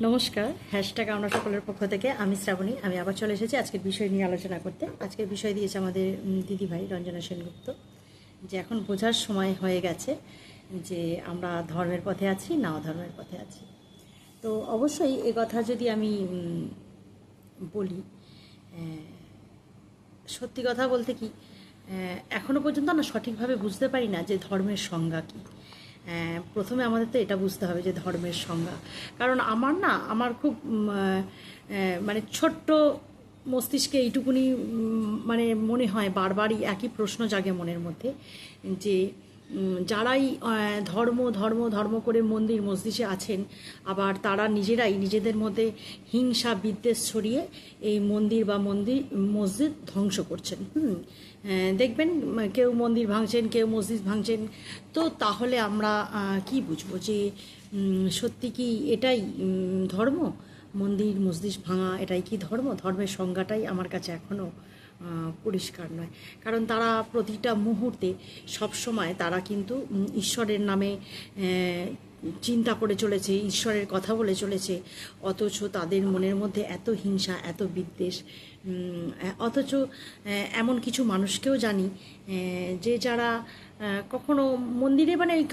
নমস্কার হ্যাশট্যাগ আমরা সকলের পক্ষ থেকে আমি শ্রাবণী আমি আবার চলে এসেছি আজকের বিষয় নিয়ে আলোচনা করতে। আজকের বিষয় দিয়েছে আমাদের দিদিভাই রঞ্জনা সেনগুপ্ত যে এখন বোঝার সময় হয়ে গেছে যে আমরা ধর্মের পথে আছি না অধর্মের পথে আছি। তো অবশ্যই এ কথা যদি আমি বলি সত্যি কথা বলতে কি আহ, এখনও পর্যন্ত আমরা সঠিকভাবে বুঝতে পারি না যে ধর্মের সংজ্ঞা কী। প্রথমে আমাদের তো এটা বুঝতে হবে যে ধর্মের সংজ্ঞা। কারণ আমার না, আমার খুব মানে ছোট্ট মস্তিষ্কে এইটুকুনি মানে মনে হয় বারবারই একই প্রশ্ন জাগে মনের মধ্যে যে যারাই ধর্ম ধর্ম ধর্ম করে মন্দির, মসজিদে আছেন, আবার তারা নিজেরাই নিজেদের মধ্যে হিংসা, বিদ্বেষ ছড়িয়ে এই মন্দির বা মন্দির, মসজিদ ধ্বংস করছেন। দেখবেন, কেউ মন্দির ভাঙছেন, কেউ মসজিদ ভাঙছেন। তো তাহলে আমরা কি বুঝব যে সত্যি কি এটাই ধর্ম? মন্দির, মসজিদ ভাঙা, এটাই কি ধর্ম? ধর্মের সংজ্ঞাটাই আমার কাছে এখনও পরিষ্কার নয়। কারণ তারা প্রতিটা মুহূর্তে সবসময় তারা কিন্তু ঈশ্বরের নামে চিন্তা করে চলেছে, ঈশ্বরের কথা বলে চলেছে, অথচ তাদের মনের মধ্যে এত হিংসা, এত বিদ্বেষ অথচ এমন কিছু মানুষকেও জানি যে যারা কখনো মন্দিরে মানে ওই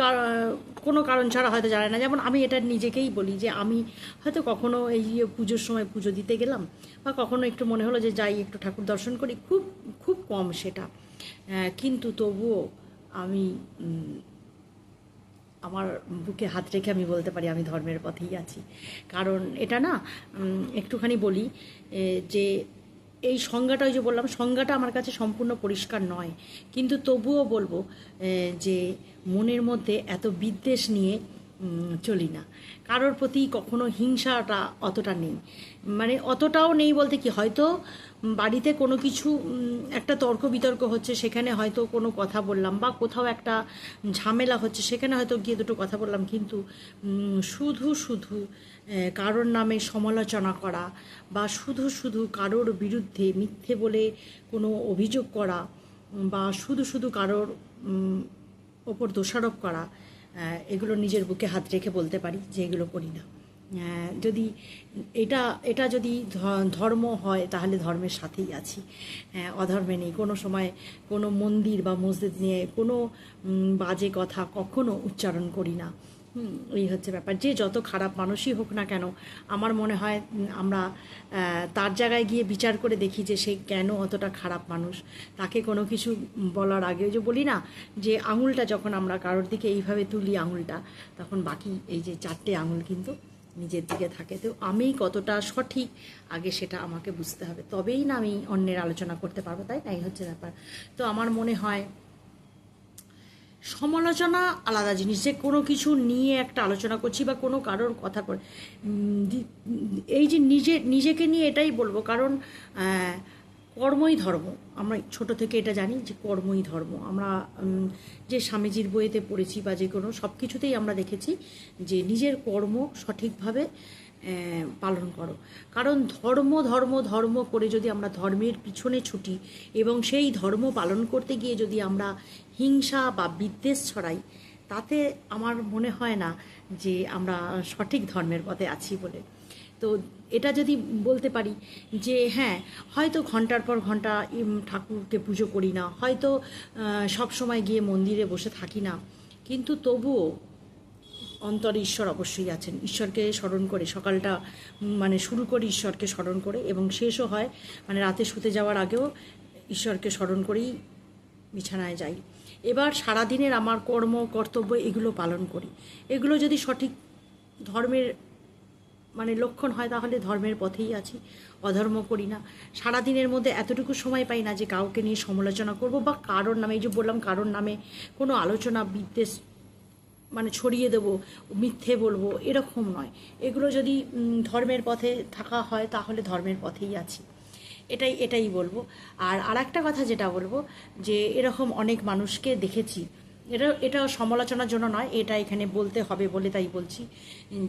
কোনো কারণ ছাড়া হয়তো জানে না। যেমন আমি এটা নিজেকেই বলি যে আমি হয়তো কখনো এই পুজোর সময় পুজো দিতে গেলাম বা কখনো একটু মনে হলো যে যাই একটু ঠাকুর দর্শন করি, খুব খুব কম সেটা। কিন্তু তবুও আমি আমার বুকে হাত রেখে আমি বলতে পারি আমি ধর্মের পথেই আছি। কারণ এটা না একটুখানি বলি যে এই সংজ্ঞাটা ওই যে বললাম, সংজ্ঞাটা আমার কাছে সম্পূর্ণ পরিষ্কার নয়। কিন্তু তবুও বলব যে মনের মধ্যে এত বিদ্বেষ নিয়ে চলি না। কারোর প্রতি কখনো হিংসাটা অতটা নেই। মানে অতটাও নেই বলতে কি, হয়তো বাড়িতে কোনো কিছু একটা তর্ক বিতর্ক হচ্ছে, সেখানে হয়তো কোনো কথা বললাম বা কোথাও একটা ঝামেলা হচ্ছে, সেখানে হয়তো গিয়ে দুটো কথা বললাম, কিন্তু শুধু শুধু কারোর নামে সমালোচনা করা বা শুধু শুধু কারোর বিরুদ্ধে মিথ্যে বলে কোনো অভিযোগ করা বা শুধু শুধু কারোর ওপর দোষারোপ করা এগুলো নিজের বুকে হাত রেখে বলতে পারি যে এগুলো করি না। যদি এটা এটা যদি ধর্ম হয় তাহলে ধর্মের সাথেই আছি। অধর্মে নেই। কোনো সময় কোনো মন্দির বা মসজিদ নিয়ে কোনো বাজে কথা কখনো উচ্চারণ করি না। হুম, এই হচ্ছে ব্যাপার। যে যত খারাপ মানুষই হোক না কেন আমার মনে হয় আমরা তার জায়গায় গিয়ে বিচার করে দেখি যে সে কেন অতটা খারাপ মানুষ। তাকে কোনো কিছু বলার আগে যে বলি না যে আঙুলটা যখন আমরা কারোর দিকে এইভাবে তুলি আঙুলটা তখন বাকি এই যে চারটে আঙুল কিন্তু নিজের দিকে থাকে। তো আমি কতটা সঠিক আগে সেটা আমাকে বুঝতে হবে। তবেই না আমি অন্যের আলোচনা করতে পারব তাই তাই হচ্ছে ব্যাপার। তো আমার মনে হয় সমালোচনা আলাদা জিনিস। যে কোনো কিছু নিয়ে একটা আলোচনা করছি বা কোনো কারোর কথা করে এই যে নিজে, নিজেকে নিয়ে এটাই বলব, কারণ কর্মই ধর্ম। আমরা ছোট থেকে এটা জানি যে কর্মই ধর্ম। আমরা যে স্বামীজির বইয়েতে পড়েছি বা যে কোনো সব কিছুতেই আমরা দেখেছি যে নিজের কর্ম সঠিকভাবে পালন করো। কারণ ধর্ম ধর্ম ধর্ম করে যদি আমরা ধর্মের পিছনে ছুটি এবং সেই ধর্ম পালন করতে গিয়ে যদি আমরা হিংসা বা বিদ্বেষ ছড়াই, তাতে আমার মনে হয় না যে আমরা সঠিক ধর্মের পথে আছি বলে। তো এটা যদি বলতে পারি যে হ্যাঁ হয়তো ঘণ্টার পর ঘণ্টা ঠাকুরকে পুজো করি না, হয়তো সব সময় গিয়ে মন্দিরে বসে থাকি না, কিন্তু তবুও অন্তরে ঈশ্বর অবশ্যই আছেন। ঈশ্বরকে স্মরণ করে, সকালটা মানে শুরু করি ঈশ্বরকে স্মরণ করে এবং শেষও হয় মানে রাতে শুতে যাওয়ার আগেও ঈশ্বরকে স্মরণ করেই বিছানায় যাই। এবার সারাদিনের আমার কর্ম, কর্তব্য এগুলো পালন করি। এগুলো যদি সঠিক ধর্মের মানে লক্ষণ হয় তাহলে ধর্মের পথেই আছি, অধর্ম করি না। সারাদিনের মধ্যে এতটুকু সময় পাই না যে কাউকে নিয়ে সমালোচনা করব বা কারোর নামে, এই যে বললাম কারোর নামে কোনো আলোচনা, বিদ্বেষ মানে ছড়িয়ে দেবো, মিথ্যে বলব, এরকম নয়। এগুলো যদি ধর্মের পথে থাকা হয়, তাহলে ধর্মের পথেই আছি। এটাই এটাই বলব। আর আর একটা কথা যেটা বলব, যে এরকম অনেক মানুষকে দেখেছি। এটা এটা সমালোচনার জন্য নয়, এটা এখানে বলতে হবে বলে তাই বলছি।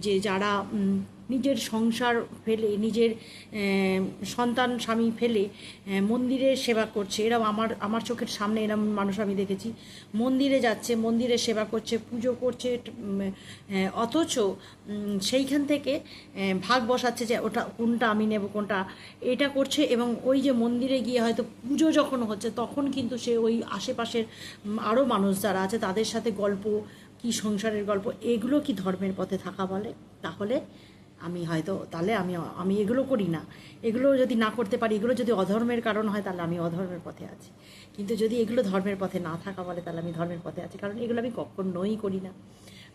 যে যারা নিজের সংসার ফেলে, নিজের সন্তান, স্বামী ফেলে মন্দিরে সেবা করছে। এরম আমার আমার চোখের সামনে এরম মানুষ আমি দেখেছি। মন্দিরে যাচ্ছে, মন্দিরে সেবা করছে, পুজো করছে অথচ সেইখান থেকে ভাগ বসাচ্ছে যে ওটা, কোনটা আমি নেব, কোনটা এটা করছে এবং ওই যে মন্দিরে গিয়ে হয়তো পুজো যখন হচ্ছে তখন কিন্তু সে ওই আশেপাশের আরও মানুষ যারা আছে তাদের সাথে গল্প, কি সংসারের গল্প, এগুলো কি ধর্মের পথে থাকা বলে? তাহলে আমি হয়তো, তাহলে আমি আমি এগুলো করি না। এগুলো যদি না করতে পারি, এগুলো যদি অধর্মের কারণ হয়, তাহলে আমি অধর্মের পথে আছি। কিন্তু যদি এগুলো ধর্মের পথে না থাকা বলে, তাহলে আমি ধর্মের পথে আছি। কারণ এগুলো আমি কখনোই করি না।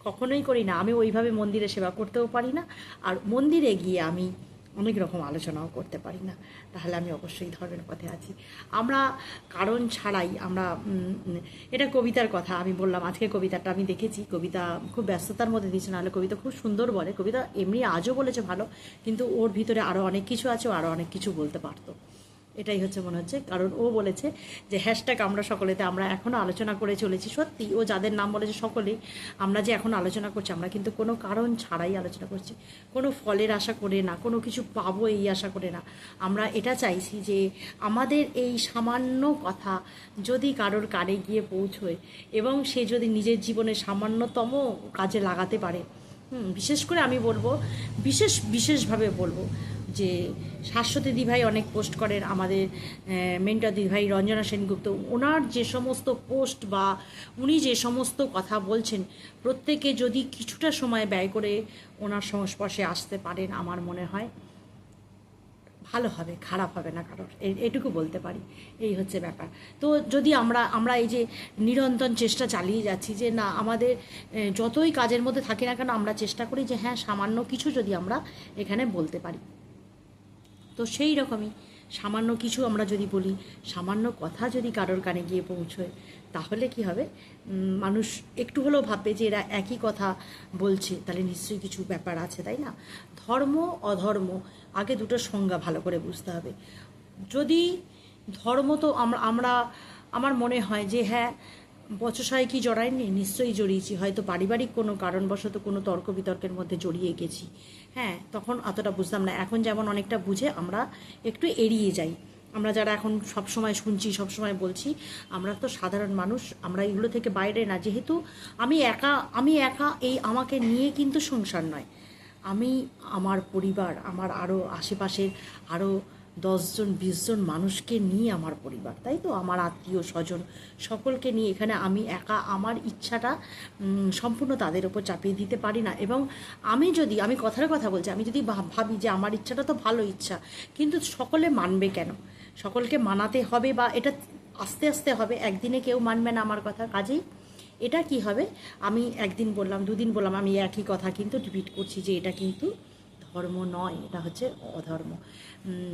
কখনোই করি না। আমি ওইভাবে মন্দিরে সেবা করতেও পারি না। আর মন্দিরে গিয়ে আমি অনেক রকম আলোচনাও করতে পারি না। তাহলে আমি অবশ্যই ধর্মের পথে আছি। আমরা কারণ ছাড়াই আমরা এটা কবিতার কথা, আমি বললাম আজকে কবিতাটা আমি দেখেছি। কবিতা খুব ব্যস্ততার মধ্যে দিয়েছে, নাহলে কবিতা খুব সুন্দর বলে। কবিতা এমনি আজও বলেছে ভালো, কিন্তু ওর ভিতরে আরও অনেক কিছু আছে আরও অনেক কিছু বলতে পারতো। এটাই হচ্ছে মনে হচ্ছে। কারণ ও বলেছে যে হ্যাশট্যাগ আমরা সকলেতে আমরা এখনও আলোচনা করে চলেছি। সত্যি ও যাদের নাম বলেছে সকলেই আমরা যে এখন আলোচনা করছি আমরা কিন্তু কোনো কারণ ছাড়াই আলোচনা করছি। কোনো ফলের আশা করে না কোনো কিছু পাবো এই আশা করে না। আমরা এটা চাইছি যে আমাদের এই সামান্য কথা যদি কারোর কানে গিয়ে পৌঁছয় এবং সে যদি নিজের জীবনে সামান্যতম কাজে লাগাতে পারে হুম, বিশেষ করে আমি বলব বিশেষ বিশেষভাবে বলব যে শাশ্বতী দিভাই অনেক পোস্ট করেন, আমাদের মেন্টর দিভাই রঞ্জনা সেনগুপ্ত, ওনার যে সমস্ত পোস্ট বা উনি যে সমস্ত কথা বলছেন, প্রত্যেকে যদি কিছুটা সময় ব্যয় করে ওনার সংস্পর্শে আসতে পারেন আমার মনে হয়, ভালো হবে, খারাপ হবে না কারোর। এইটুকু বলতে পারি, এই হচ্ছে ব্যাপার। তো যদি আমরা আমরা এই যে নিরন্তর চেষ্টা চালিয়ে যাচ্ছি যে না, আমাদের যতই কাজের মধ্যে থাকি না কেন, আমরা চেষ্টা করি যে হ্যাঁ সামান্য কিছু যদি আমরা এখানে বলতে পারি। তো সেই রকমই। সামান্য কিছু আমরা যদি বলি, সামান্য কথা যদি কারোর কানে গিয়ে পৌঁছয়, তাহলে কি হবে? মানুষ একটু হলেও ভাববে যে এরা একই কথা বলছে, তাহলে নিশ্চয়ই কিছু ব্যাপার আছে, তাই না? ধর্ম, অধর্ম, আগে দুটো সংজ্ঞা ভালো করে বুঝতে হবে। যদি ধর্ম তো আমরা আমরা মনে হয় যে হ্যাঁ বচসায় কি জড়ায়নি, নিশ্চয়ই জড়িয়েছি। হয়তো পারিবারিক কোনো কারণবশত কোনো তর্ক বিতর্কের মধ্যে জড়িয়ে গেছি। হ্যাঁ তখন অতটা বুঝতাম না। এখন যেমন অনেকটা বুঝে আমরা একটু এড়িয়ে যাই। আমরা যারা এখন সব সময় শুনছি সব সময় বলছি, আমরা তো সাধারণ মানুষ, আমরা এগুলো থেকে বাইরে না। যেহেতু আমি একা আমি একা এই আমাকে নিয়ে কিন্তু সংসার নয়। আমি, আমার পরিবার, আমার আরও আশেপাশের আরও দশজন, বিশজন মানুষকে নিয়ে আমার পরিবার, তাই তো? আমার আত্মীয় স্বজন সকলকে নিয়ে এখানে আমি একা, আমার ইচ্ছাটা সম্পূর্ণ তাদের ওপর চাপিয়ে দিতে পারি না। এবং আমি যদি, আমি কথার কথা বলছি, আমি যদি ভাব- যে আমার ইচ্ছাটা তো ভালো ইচ্ছা, কিন্তু সকলে মানবে কেন? সকলকে মানাতে হবে বা এটা আস্তে আস্তে হবে, একদিনে কেউ মানবে না আমার কথা। কাজেই এটা কি হবে? আমি একদিন বললাম, দুদিন বললাম, আমি একই কথা কিন্তু রিপিট করছি যে এটা কিন্তু ধর্ম নয়, এটা হচ্ছে অধর্ম।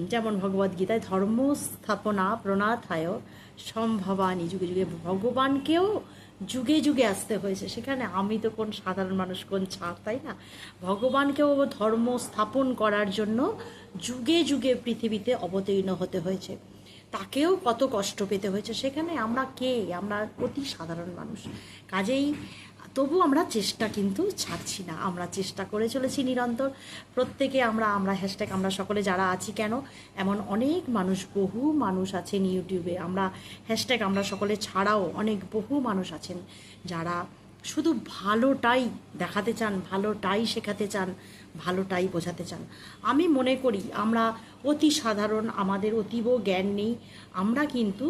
যেমন ভগবদ্গীতায় ধর্ম স্থাপনা প্রণাথায় সম্ভবানী, যুগে যুগে ভগবানকেও যুগে যুগে আসতে হয়েছে। সেখানে আমি তো কোন সাধারণ মানুষ, কোন ছাড়, তাই না? ভগবানকেও ধর্ম স্থাপন করার জন্য যুগে যুগে পৃথিবীতে অবতীর্ণ হতে হয়েছে। তাকেও কত কষ্ট পেতে হয়েছে। সেখানে আমরা কে? আমরা অতি সাধারণ মানুষ। কাজেই তবু আমরা চেষ্টা কিন্তু ছাড়ছি না। আমরা চেষ্টা করে চলেছি নিরন্তর। প্রত্যেকে আমরা আমরা হ্যাশট্যাগ আমরা সকলে যারা আছি কেন, এমন অনেক মানুষ, বহু মানুষ আছেন ইউটিউবে আমরা হ্যাশট্যাগ আমরা সকলে ছাড়াও অনেক, বহু মানুষ আছেন যারা শুধু ভালোটাই দেখাতে চান, ভালোটাই শেখাতে চান, ভালোটাই বোঝাতে চান। আমি মনে করি আমরা অতি সাধারণ, আমাদের অতীব জ্ঞান নেই। আমরা কিন্তু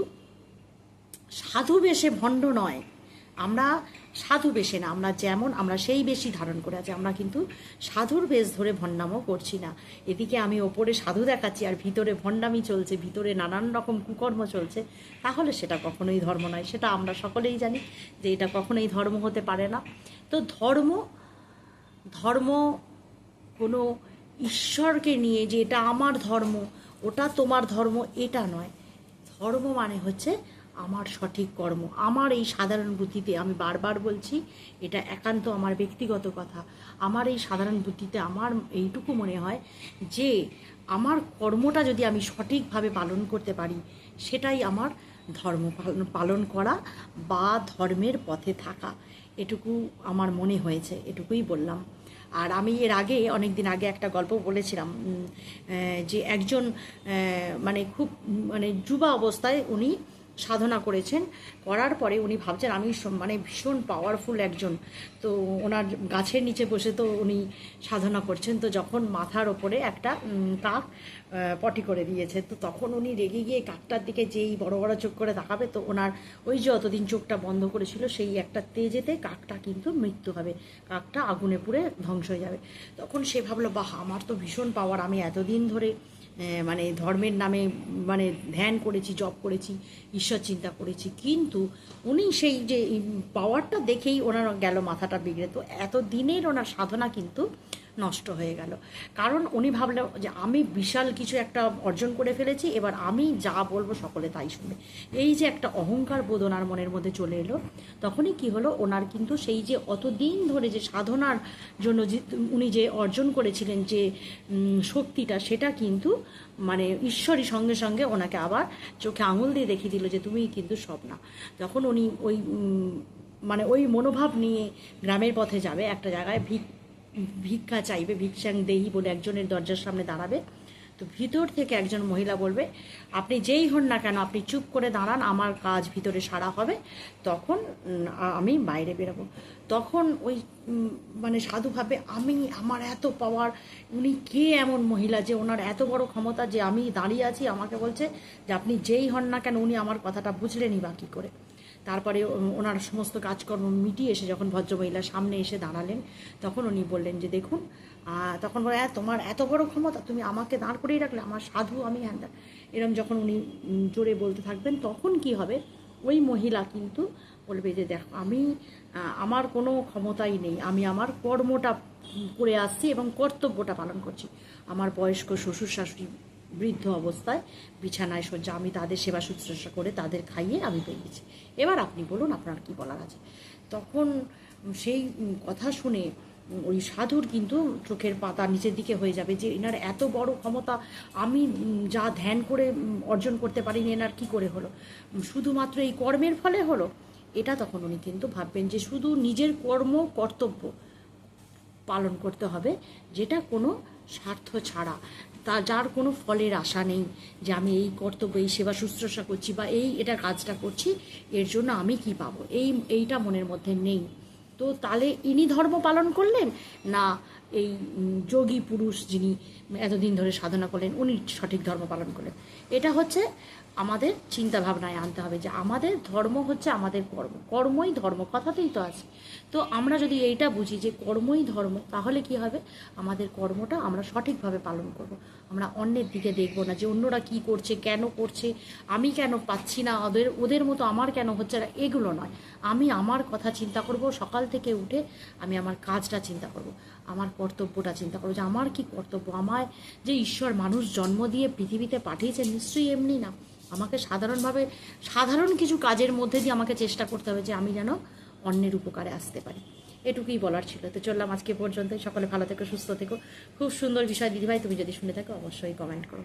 সাধু বেশে ভণ্ড নয়। আমরা সাধু বেশে না, আমরা যেমন, আমরা সেই বেশি ধারণ করে আছি, আমরা কিন্তু সাধুর বেশ ধরে ভণ্ডামও করছি না। এদিকে আমি ওপরে সাধু দেখাচ্ছি আর ভিতরে ভণ্ডামি চলছে, ভিতরে নানান রকম কুকর্ম চলছে, তাহলে সেটা কখনোই ধর্ম নয়, সেটা আমরা সকলেই জানি যে এটা কখনোই ধর্ম হতে পারে না। তো ধর্ম ধর্ম কোনো ঈশ্বরকে নিয়ে যে এটা আমার ধর্ম, ওটা তোমার ধর্ম, এটা নয়। ধর্ম মানে হচ্ছে আমার সঠিক কর্ম, আমার এই সাধারণ বুদ্ধিতে আমি বারবার বলছি, এটা একান্ত আমার ব্যক্তিগত কথা। আমার এই সাধারণ বুদ্ধিতে আমার এইটুকু মনে হয় যে, আমার কর্মটা যদি আমি সঠিকভাবে পালন করতে পারি, সেটাই আমার ধর্ম পালন করা বা ধর্মের পথে থাকা। এটুকু আমার মনে হয়েছে, এটুকুই বললাম। আর আমি এর আগে অনেক দিন আগে একটা গল্প বলেছিলাম যে একজন মানে খুব মানে যুবা অবস্থায় উনি সাধনা করেছেন। করার পরে উনি ভাবছেন, আমি মানে ভীষণ পাওয়ারফুল একজন। তো ওনার গাছের নিচে বসে তো উনি সাধনা করছেন। তো যখন মাথার ওপরে একটা কাক পটি করে দিয়েছে, তো তখন উনি রেগে গিয়ে কাকটার দিকে যেই বড় বড় চোখ করে তাকাবে, তো ওনার ওই যে অতদিন চোখটা বন্ধ করেছিল, সেই একটা তেজেতে কাকটা কিন্তু মৃত্যু হবে। কাকটা আগুনে পুড়ে ধ্বংস হয়ে যাবে। তখন সে ভাবলো, বাহ, আমার তো ভীষণ পাওয়ার আমি এতদিন ধরে মানে ধর্মের নামে মানে ধ্যান করেছি, জপ করেছি, ঈশ্বর চিন্তা করেছি। কিন্তু উনি সেই যে পাওয়ারটা দেখেই ওনার গেল মাথাটা বিগড়ে। তো এত দিনের ওনার সাধনা কিন্তু নষ্ট হয়ে গেল। কারণ উনি ভাবলেন যে আমি বিশাল কিছু একটা অর্জন করে ফেলেছি, এবার আমি যা বলব সকলে তাই শুনবে। এই যে একটা অহংকার বোধ ওনার মনের মধ্যে চলে এলো, তখনই কি হলো, ওনার কিন্তু সেই যে অতদিন ধরে যে সাধনার জন্য যে উনি যে অর্জন করেছিলেন যে শক্তিটা, সেটা কিন্তু মানে ঈশ্বরই সঙ্গে সঙ্গে ওনাকে আবার চোখে আঙুল দিয়ে দেখিয়ে দিল যে তুমি কিন্তু সব না যখন উনি ওই মানে ওই মনোভাব নিয়ে গ্রামের পথে যাবে, একটা জায়গায় ভিক ভিক্ষা চাইবে, ভিক্ষাং দেহি বলে একজনের দরজার সামনে দাঁড়াবে। তো ভিতর থেকে একজন মহিলা বলবে, আপনি যেই হন না কেন, আপনি চুপ করে দাঁড়ান, আমার কাজ ভিতরে সারা হবে। তখন আমি বাইরে বেরোবো। তখন ওই মানে সাধু ভাবে, আমি, আমার এত পাওয়ার উনি কে এমন মহিলা যে ওনার এত বড় ক্ষমতা যে আমি দাঁড়িয়ে আছি? আমাকে বলছে যে, আপনি যেই হন না কেন, উনি আমার কথাটা বুঝলেনই বা কী করে? তারপরে ওনার সমস্ত কাজকর্ম মিটিয়ে এসে যখন ভদ্রমহিলার সামনে এসে দাঁড়ালেন তখন উনি বললেন যে দেখুন তখন বলে "হ্যাঁ, তোমার এত বড় ক্ষমতা তুমি আমাকে দাঁড় করিয়ে রাখলে আমার সাধু আমি হ্যাঁ ত্যান।" এরম যখন উনি জোরে বলতে থাকবেন তখন কি হবে? ওই মহিলা কিন্তু বলবে যে দেখো আমি আমার কোনো ক্ষমতাই নেই। আমি আমার কর্মটা করে আসছি এবং কর্তব্যটা পালন করছি। আমার বয়স্ক শ্বশুর শাশুড়ি বৃদ্ধ অবস্থায় বিছানায় শয্যা। আমি তাদের সেবা শুশ্রূষা করে তাদের খাইয়ে আমি বেরিয়েছি এবার আপনি বলুন, আপনার কি বলার আছে? তখন সেই কথা শুনে ওই সাধুর কিন্তু চোখের পাতা নিচের দিকে হয়ে যাবে যে এনার এত বড় ক্ষমতা, আমি যা ধ্যান করে অর্জন করতে পারিনি, এনার কি করে হলো? শুধুমাত্র এই কর্মের ফলে হলো? এটা তখন উনি কিন্তু ভাববেন যে শুধু নিজের কর্ম, কর্তব্য পালন করতে হবে, যেটা কোনো স্বার্থ ছাড়া। তা যার কোনো ফলের আশা নেই যে আমি এই কর্তব্য, এই সেবা শুশ্রূষা করছি বা এই এটা কাজটা করছি, এর জন্য আমি কি পাবো? এই, এইটা মনের মধ্যে নেই। তো তাহলে ইনি ধর্ম পালন করলেন? না, এই যোগী পুরুষ যিনি এতদিন ধরে সাধনা করলেন, উনি সঠিক ধর্ম পালন করলেন। এটা হচ্ছে আমাদের চিন্তা ভাবনায় আনতে হবে যে আমাদের ধর্ম হচ্ছে আমাদের কর্ম। কর্মই ধর্ম, কথাতেই তো আছে। তো আমরা যদি এইটা বুঝি যে কর্মই ধর্ম, তাহলে কি হবে? আমাদের কর্মটা আমরা সঠিকভাবে পালন করব। আমরা অন্যের দিকে দেখব না যে অন্যরা কি করছে, কেন করছে, আমি কেন পাচ্ছি না? ওদের ওদের মতো আমার কেন হচ্ছে না? এগুলো নয়। আমি আমার কথা চিন্তা করব, সকাল থেকে উঠে আমি আমার কাজটা চিন্তা করব, আমার কর্তব্যটা চিন্তা করব যে আমার কি কর্তব্য? আমায় যে ঈশ্বর মানুষ জন্ম দিয়ে পৃথিবীতে পাঠিয়েছে নিশ্চয়ই এমনি না। আমাকে সাধারণভাবে, সাধারণ কিছু কাজের মধ্যে দিয়ে আমাকে চেষ্টা করতে হবে যে আমি যেন অন্যের উপকারে আসতে পারি। এটুকুই বলার ছিল। তো চললাম আজকে পর্যন্ত সকলে ভালো থেকো, সুস্থ থেকো। খুব সুন্দর বিষয়। দিদিভাই, তুমি যদি শুনে থাকো, অবশ্যই কমেন্ট করো।